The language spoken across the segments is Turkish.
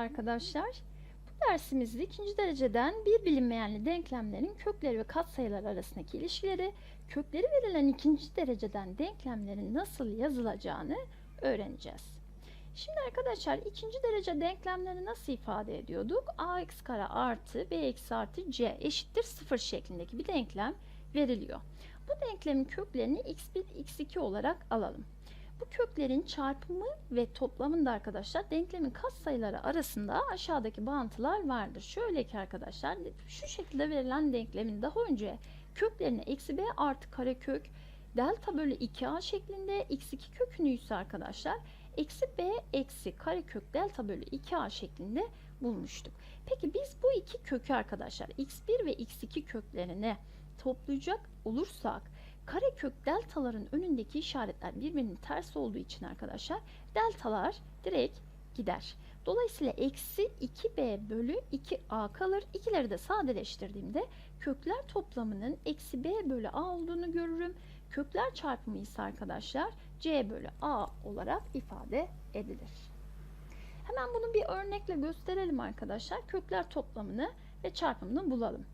arkadaşlar. Bu dersimizde ikinci dereceden bir bilinmeyenli denklemlerin kökleri ve katsayılar arasındaki ilişkileri, kökleri verilen ikinci dereceden denklemlerin nasıl yazılacağını öğreneceğiz. Şimdi arkadaşlar ikinci derece denklemleri nasıl ifade ediyorduk? ax kare artı b eksi artı c eşittir 0 şeklindeki bir denklem veriliyor. Bu denklemin köklerini x1, x2 olarak alalım. Bu köklerin çarpımı ve toplamında arkadaşlar denklemin katsayıları arasında aşağıdaki bağıntılar vardır. Şöyle ki arkadaşlar şu şekilde verilen denklemin daha önce köklerini eksi b artı karekök delta bölü 2a şeklinde x2 kökünü ise arkadaşlar eksi b eksi karekök delta bölü 2a şeklinde bulmuştuk. Peki biz bu iki kökü arkadaşlar x1 ve x2 köklerine toplayacak olursak karekök deltaların önündeki işaretler birbirinin ters olduğu için arkadaşlar deltalar direkt gider. Dolayısıyla eksi 2b bölü 2a kalır. İkileri de sadeleştirdiğimde kökler toplamının eksi b bölü a olduğunu görürüm. Kökler çarpımı ise arkadaşlar c bölü a olarak ifade edilir. Hemen bunu bir örnekle gösterelim arkadaşlar. Kökler toplamını ve çarpımını bulalım.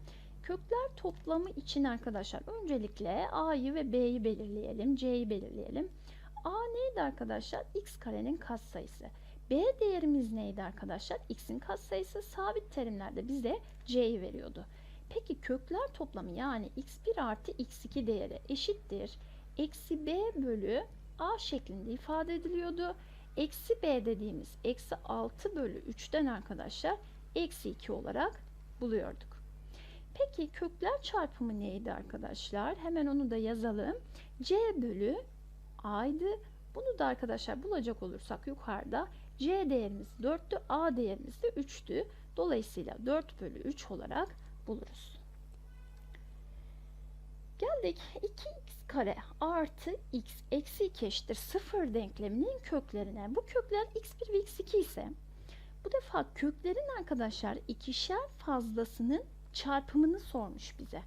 Kökler toplamı için arkadaşlar öncelikle a'yı ve b'yi belirleyelim. c'yi belirleyelim. a neydi arkadaşlar? x karenin katsayısı. b değerimiz neydi arkadaşlar? x'in katsayısı. Sabit terimlerde bize c'yi veriyordu. Peki kökler toplamı yani x1 artı x2 değeri eşittir. Eksi b bölü a şeklinde ifade ediliyordu. Eksi b dediğimiz eksi 6 bölü 3'ten arkadaşlar eksi 2 olarak buluyorduk. Peki kökler çarpımı neydi arkadaşlar? Hemen onu da yazalım. C bölü A'ydı. Bunu da arkadaşlar bulacak olursak yukarıda C değerimiz 4'tü, A değerimiz de 3'tü. Dolayısıyla 4 bölü 3 olarak buluruz. Geldik 2x kare artı x eksi 2 eşittir 0 denkleminin köklerine. Bu kökler x1 ve x2 ise bu defa köklerin arkadaşlar ikişer fazlasının çarpımını sormuş bize.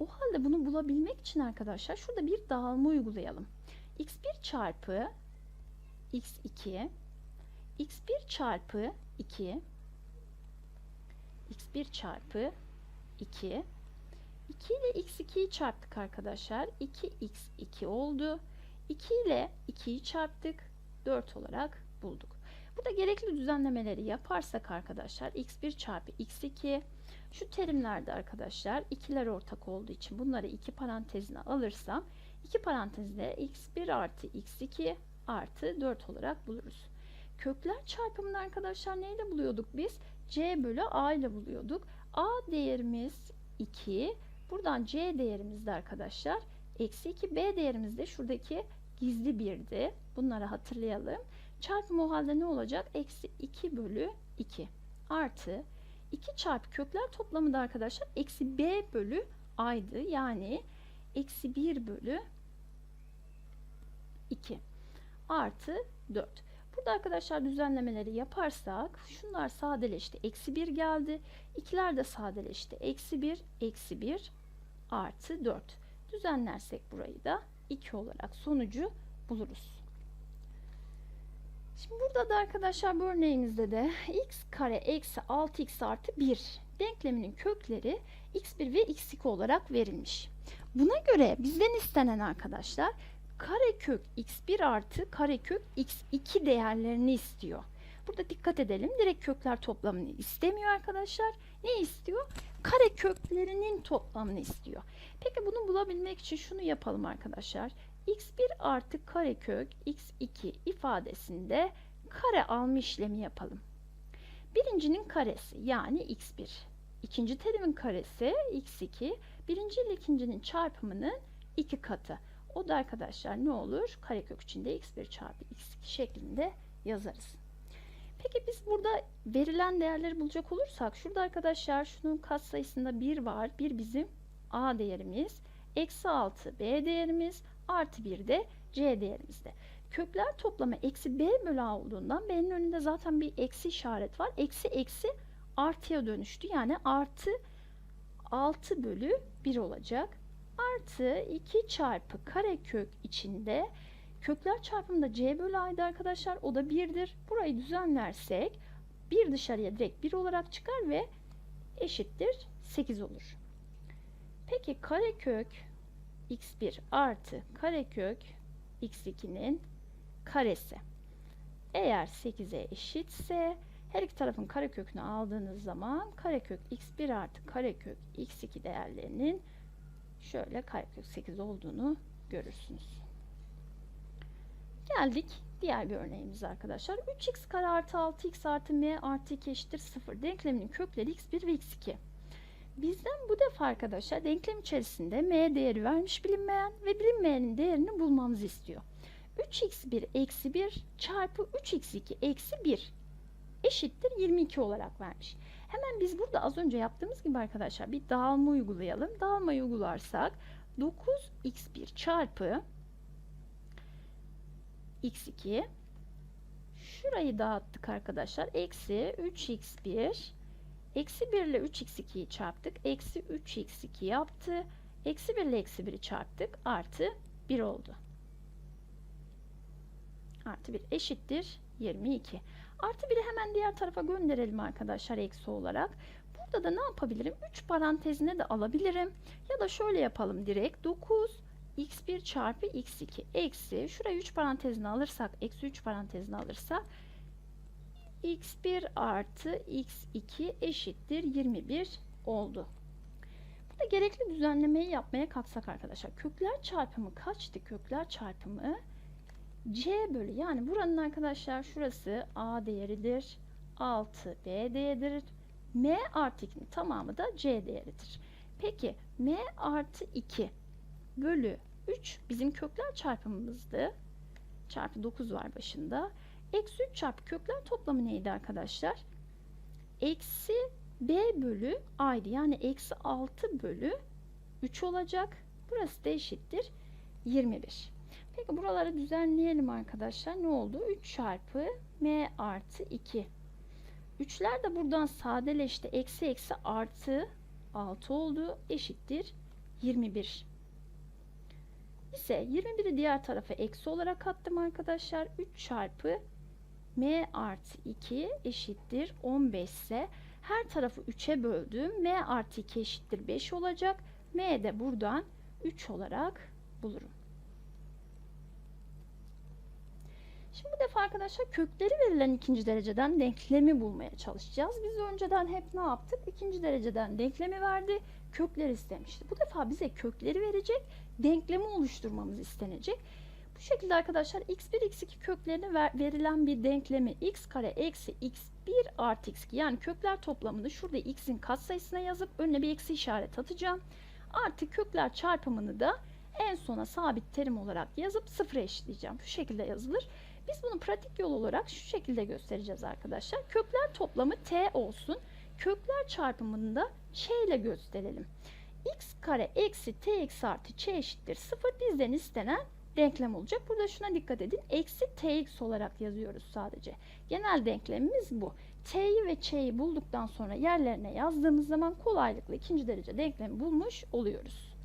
O halde bunu bulabilmek için arkadaşlar şurada bir dağılma uygulayalım. x1 çarpı x2 x1 çarpı 2 x1 çarpı 2 2 ile x2'yi çarptık arkadaşlar. 2x2 oldu. 2 ile 2'yi çarptık. 4 olarak bulduk. Burada gerekli düzenlemeleri yaparsak arkadaşlar x1 çarpı x2 şu terimlerde arkadaşlar ikiler ortak olduğu için bunları iki parantezine alırsam iki parantezde x1 artı x2 artı 4 olarak buluruz. Kökler çarpımını arkadaşlar neyle buluyorduk biz? c bölü a ile buluyorduk. a değerimiz 2. Buradan c değerimiz de arkadaşlar eksi 2. b değerimiz de şuradaki gizli birdi. Bunları hatırlayalım. Çarpım o halde ne olacak? Eksi 2 bölü 2 artı 2 çarpı kökler toplamı da arkadaşlar eksi b bölü a'ydı. Yani eksi 1 bölü 2 artı 4. Burada arkadaşlar düzenlemeleri yaparsak şunlar sadeleşti. Eksi 1 geldi. İkiler de sadeleşti. Eksi 1, eksi 1 artı 4. Düzenlersek burayı da 2 olarak sonucu buluruz. Şimdi burada da arkadaşlar bu örneğimizde de x kare eksi 6x artı 1 denkleminin kökleri x1 ve x2 olarak verilmiş. Buna göre bizden istenen arkadaşlar karekök x1 artı karekök x2 değerlerini istiyor. Burada dikkat edelim. Direkt kökler toplamını istemiyor arkadaşlar. Ne istiyor? Kare köklerinin toplamını istiyor. Peki bunu bulabilmek için şunu yapalım arkadaşlar. X1 artı karekök x2 ifadesinde kare alma işlemi yapalım. Birincinin karesi yani x1. İkinci terimin karesi x2. Birinci ile ikincinin çarpımının iki katı. O da arkadaşlar ne olur? Karekök içinde x1 çarpı x2 şeklinde yazarız. Peki biz burada verilen değerleri bulacak olursak şurada arkadaşlar şunun katsayısında 1 var. 1 bizim a değerimiz. Eksi 6 b değerimiz. Artı 1 de c değerimizde. Kökler toplamı eksi b bölü a olduğundan b'nin önünde zaten bir eksi işaret var. Eksi eksi artıya dönüştü. Yani artı 6 bölü 1 olacak. Artı 2 çarpı karekök içinde kökler çarpımında c bölü a'ydı arkadaşlar. O da 1'dir. Burayı düzenlersek 1 dışarıya direkt 1 olarak çıkar ve eşittir 8 olur. Peki karekök x1 artı karekök x2'nin karesi. Eğer 8'e eşitse her iki tarafın karekökünü aldığınız zaman karekök x1 artı karekök x2 değerlerinin şöyle karekök 8 olduğunu görürsünüz. Geldik diğer bir örneğimize arkadaşlar. 3x kare artı 6x artı m artı 2 eşittir 0. Denkleminin kökleri x1 ve x2. Bizden bu defa arkadaşlar denklem içerisinde m değeri vermiş bilinmeyen ve bilinmeyenin değerini bulmamızı istiyor. 3x1 eksi 1 çarpı 3x2 eksi 1 eşittir 22 olarak vermiş. Hemen biz burada az önce yaptığımız gibi arkadaşlar bir dağılma uygulayalım. Dağılmayı uygularsak 9x1 çarpı x2 şurayı dağıttık arkadaşlar. Eksi 3x1 eksi 1 ile 3x2'yi çarptık. Eksi 3x2 yaptı. Eksi 1 ile eksi 1'i çarptık. Artı 1 oldu. Artı 1 eşittir 22. Artı 1'i hemen diğer tarafa gönderelim arkadaşlar eksi olarak. Burada da ne yapabilirim? 3 parantezine de alabilirim. Ya da şöyle yapalım direkt. 9 x1 çarpı x2 eksi şurayı 3 parantezine alırsak eksi 3 parantezine alırsak x1 artı x2 eşittir 21 oldu. Burada gerekli düzenlemeyi yapmaya kalksak arkadaşlar kökler çarpımı kaçtı? Kökler çarpımı c bölü yani buranın arkadaşlar şurası a değeridir 6 b değeridir m artı 2'nin tamamı da c değeridir. Peki m artı 2 bölü 3 bizim kökler çarpımımızdı. Çarpı 9 var başında. Eksi 3 çarpı kökler toplamı neydi arkadaşlar? Eksi b bölü a'ydı. Yani eksi 6 bölü 3 olacak. Burası da eşittir 21. Peki buraları düzenleyelim arkadaşlar. Ne oldu? 3 çarpı m artı 2. 3'ler de buradan sadeleşti. Eksi eksi artı 6 oldu. Eşittir 21 ise 21'i diğer tarafa eksi olarak attım arkadaşlar. 3 çarpı m artı 2 eşittir 15 ise her tarafı 3'e böldüm. m artı 2 eşittir 5 olacak. m de buradan 3 olarak bulurum. Şimdi bu defa arkadaşlar kökleri verilen ikinci dereceden denklemi bulmaya çalışacağız. Biz önceden hep ne yaptık? İkinci dereceden denklemi verdi, kökler istemişti. Bu defa bize kökleri verecek, denklemi oluşturmamız istenecek. Bu şekilde arkadaşlar x1, x2 köklerine ver, verilen bir denklemi x kare eksi x1 artı x2 yani kökler toplamını şurada x'in katsayısına yazıp önüne bir eksi işaret atacağım. Artı kökler çarpımını da en sona sabit terim olarak yazıp sıfıra eşitleyeceğim. Şu şekilde yazılır. Biz bunu pratik yol olarak şu şekilde göstereceğiz arkadaşlar. Kökler toplamı t olsun. Kökler çarpımını da ç ile gösterelim. x kare eksi t eksi artı ç eşittir 0 bizden istenen denklem olacak. Burada şuna dikkat edin. Eksi tx olarak yazıyoruz sadece. Genel denklemimiz bu. t'yi ve ç'yi bulduktan sonra yerlerine yazdığımız zaman kolaylıkla ikinci derece denklemi bulmuş oluyoruz.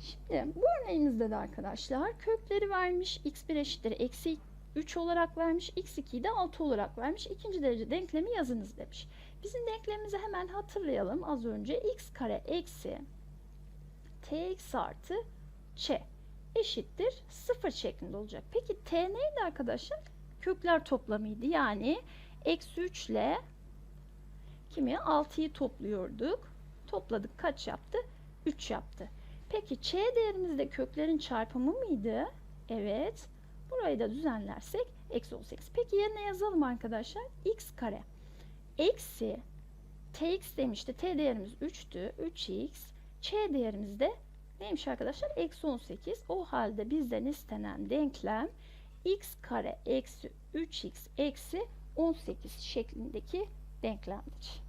Şimdi bu örneğimizde de arkadaşlar kökleri vermiş. x1 eşittir eksi 3 olarak vermiş. x2'yi de 6 olarak vermiş. İkinci derece denklemi yazınız demiş. Bizim denklemimizi hemen hatırlayalım. Az önce x kare eksi tx artı ç eşittir 0 şeklinde olacak. Peki t neydi arkadaşlar? Kökler toplamıydı. Yani eksi 3 ile kimi 6'yı topluyorduk. Topladık kaç yaptı? 3 yaptı. Peki ç değerimiz de köklerin çarpımı mıydı? Evet. Burayı da düzenlersek eksi 18. Peki yerine yazalım arkadaşlar. x kare eksi tx demişti. T değerimiz 3'tü. 3x. Ç değerimiz de neymiş arkadaşlar? Eksi 18. O halde bizden istenen denklem x kare eksi 3x eksi 18 şeklindeki denklemdir.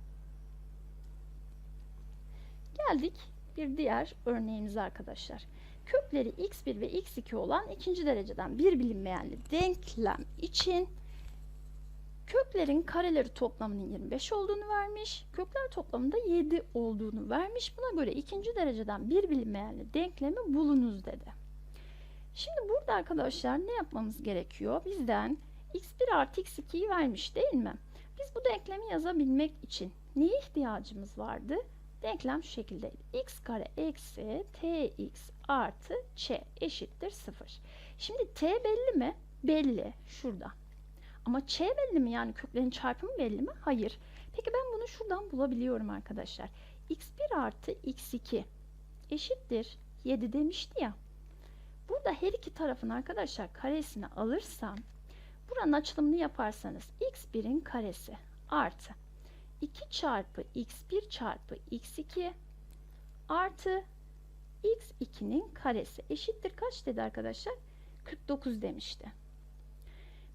Geldik bir diğer örneğimiz arkadaşlar. Kökleri x1 ve x2 olan ikinci dereceden bir bilinmeyenli denklem için köklerin kareleri toplamının 25 olduğunu vermiş. Kökler toplamında 7 olduğunu vermiş. Buna göre ikinci dereceden bir bilinmeyenli denklemi bulunuz dedi. Şimdi burada arkadaşlar ne yapmamız gerekiyor? Bizden x1 artı x2'yi vermiş değil mi? Biz bu denklemi yazabilmek için neye ihtiyacımız vardı? Denklem şu şekildeydi. x kare eksi tx artı ç eşittir 0. Şimdi t belli mi? Belli. Şurada. Ama ç belli mi? Yani köklerin çarpımı belli mi? Hayır. Peki ben bunu şuradan bulabiliyorum arkadaşlar. x1 artı x2 eşittir 7 demişti ya. Burada her iki tarafın arkadaşlar karesini alırsam buranın açılımını yaparsanız x1'in karesi artı 2 çarpı x1 çarpı x2 artı x2'nin karesi eşittir kaç dedi arkadaşlar? 49 demişti.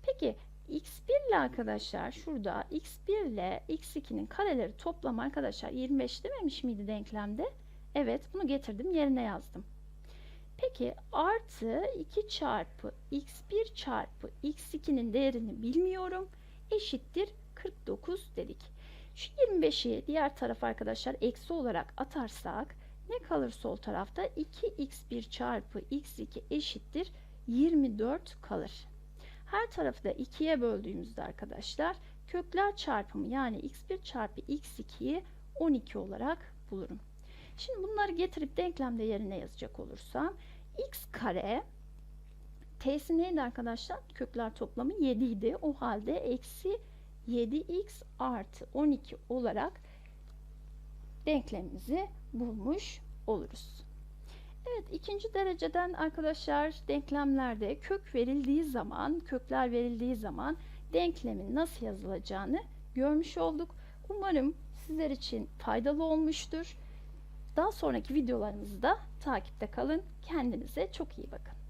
Peki x1 ile arkadaşlar şurada x1 ile x2'nin kareleri toplam arkadaşlar 25 dememiş miydi denklemde? Evet bunu getirdim yerine yazdım. Peki artı 2 çarpı x1 çarpı x2'nin değerini bilmiyorum. Eşittir 49 dedik. Şu 25'i diğer tarafa arkadaşlar eksi olarak atarsak ne kalır sol tarafta? 2x1 çarpı x2 eşittir 24 kalır. Her tarafı da 2'ye böldüğümüzde arkadaşlar kökler çarpımı yani x1 çarpı x2'yi 12 olarak bulurum. Şimdi bunları getirip denklemde yerine yazacak olursam x kare t'si neydi arkadaşlar? Kökler toplamı 7 idi. O halde eksi 7x artı 12 olarak denklemimizi bulmuş oluruz. Evet ikinci dereceden arkadaşlar denklemlerde kök verildiği zaman, kökler verildiği zaman denklemin nasıl yazılacağını görmüş olduk. Umarım sizler için faydalı olmuştur. Daha sonraki videolarımızda takipte kalın. Kendinize çok iyi bakın.